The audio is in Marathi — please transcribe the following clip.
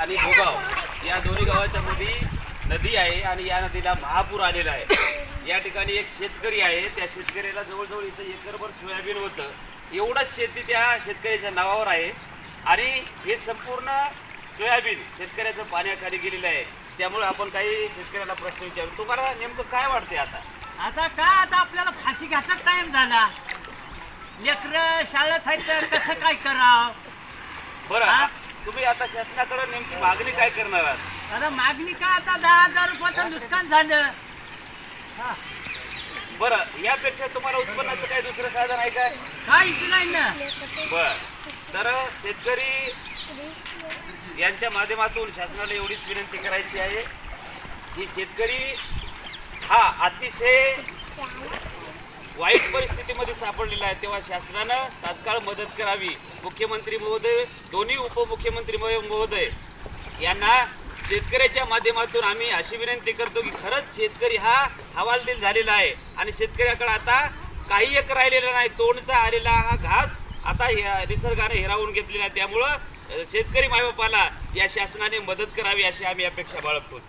आणि भोगाव या दोन्ही गावाच्या मध्ये नदी आहे आणि या नदीला महापूर आलेला आहे. या ठिकाणी एक शेतकरी आहे. त्या शेतकऱ्याला जवळजवळ इथं एकरभर सोयाबीन होतं. एवढंच शेती त्या शेतकऱ्याच्या नावावर आहे. आणि हे संपूर्ण सोयाबीन शेतकऱ्याचं पाण्याखाली गेलेलं आहे. त्यामुळे आपण काही शेतकऱ्याला प्रश्न विचारू. तुम्हाला नेमकं काय वाटते आता? आता काय आता आपल्याला फाशी घ्यायचा टाइम झाला? लेकर शाळेत आहे तर कसं काय करावं? बरं? तुम्ही आता शासनाकडे नेमकी मागणी काय करणार आहात आता मागणी काय आता दहा हजार रुपयाचं नुकसान झालं हा. बरं यापेक्षा तुम्हाला उत्पन्नाचं काही दुसरं साधन आहे काय काय इथं नाही ना बर तर शेतकरी यांच्या माध्यमातून शासनाला एवढीच विनंती करायची आहे की शेतकरी हा अतिशय वाईट परिस्थितीमध्ये सापडलेला आहे तेव्हा शासनानं तात्काळ मदत करावी. मुख्यमंत्री महोदय दोन्ही उपमुख्यमंत्री महोदय यांना शेतकऱ्याच्या माध्यमातून आम्ही अशी विनंती करतो की खरंच शेतकरी हा हवालदिल झालेला आहे. आणि शेतकऱ्याकडे आता काही एक राहिलेला नाही तोंडचा आलेला हा घास आता निसर्गाने हिरावून घेतलेला आहे. त्यामुळं शेतकरी मायबापाला या शासनाने मदत करावी अशी आम्ही अपेक्षा बाळगतो.